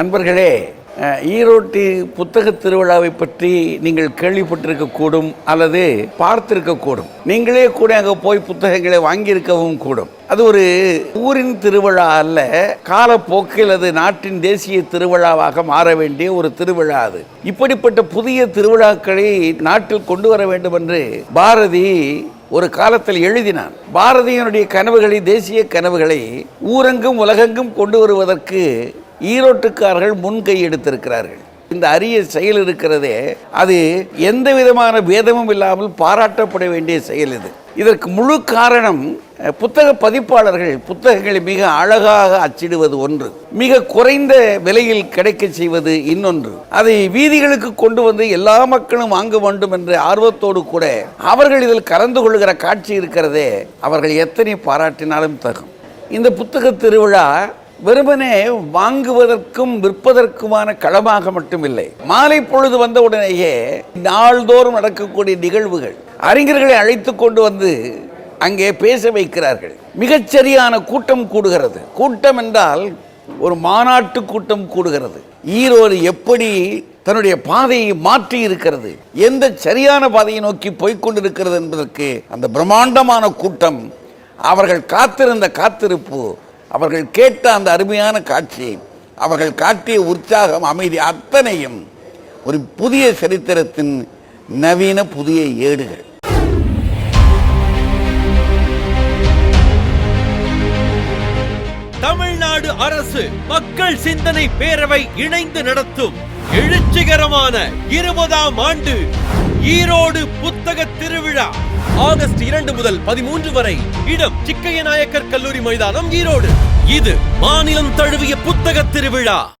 அன்பர்களே ஈரோட்டு புத்தக திருவிழாவை பற்றி நீங்கள் கேள்விப்பட்டிருக்கக்கூடும் அல்லது பார்த்திருக்கக்கூடும். நீங்களே கூட அங்கே போய் புத்தகங்களை வாங்கியிருக்கவும் கூடும். அது ஒரு ஊரின் திருவிழா அல்ல காலப்போக்கில் அது நாட்டின் தேசிய திருவிழாவாக மாற வேண்டிய ஒரு திருவிழா அது. இப்படிப்பட்ட புதிய திருவிழாக்களை நாட்டில் கொண்டு வர வேண்டும் என்று பாரதி ஒரு காலத்தில் எழுதினான். பாரதியினுடைய கனவுகளை தேசிய கனவுகளை ஊரெங்கும் உலகெங்கும் கொண்டு வருவதற்கு ஈரோட்டுக்காரர்கள் முன்கை எடுத்திருக்கிறார்கள். இந்த அரிய செயல் இருக்கிறதே அது எந்த விதமான பேதமும் இல்லாமல் பாராட்டப்பட வேண்டிய செயல் இது. இதற்கு முழு காரணம் புத்தக பதிப்பாளர்கள் புத்தகங்களை மிக அழகாக அச்சிடுவது ஒன்று. மிக குறைந்த விலையில் கிடைக்க செய்வது இன்னொன்று. அதை வீதிகளுக்கு கொண்டு வந்து எல்லா மக்களும் வாங்க வேண்டும் என்ற ஆர்வத்தோடு கூட அவர்கள் இதில் கலந்து கொள்கிற காட்சி இருக்கிறதே அவர்கள் எத்தனை பாராட்டினாலும் தகும். இந்த புத்தக திருவிழா வெறுமனே வாங்குவதற்கும் விற்பதற்குமான களமாக மட்டுமில்லை. மாலை பொழுது வந்த உடனேயே நாள்தோறும் நடக்கக்கூடிய நிகழ்வுகள் அறிஞர்களை அழைத்து கொண்டு வந்து அங்கே பேச வைக்கிறார்கள். மிகச்சரியான கூட்டம் கூடுகிறது. கூட்டம் என்றால் ஒரு மாநாட்டு கூட்டம் கூடுகிறது. ஈரோடு எப்படி தன்னுடைய பாதையை மாற்றி இருக்கிறது எந்த சரியான பாதையை நோக்கி போய்கொண்டிருக்கிறது என்பதற்கு அந்த பிரம்மாண்டமான கூட்டம் அவர்கள் காத்திருந்த காத்திருப்பு அவர்கள் கேட்ட அந்த அருமையான காட்சி அவர்கள் காட்டிய உற்சாகம் அமைதி அத்தனையும் ஒரு புதிய சரித்திரத்தின் நவீன புதிய ஏடுகள். தமிழ்நாடு அரசு மக்கள் சிந்தனை பேரவை இணைந்து நடத்தும் எழுச்சிகரமான இருபதாம் ஆண்டு ஈரோடு புத்தக திருவிழா. ஆகஸ்ட் இரண்டு முதல் பதிமூன்று வரை இடம் சிக்கைய நாயக்கர் கல்லூரி மைதானம் ஈரோடு. இது மாநிலம் தழுவிய புத்தக திருவிழா.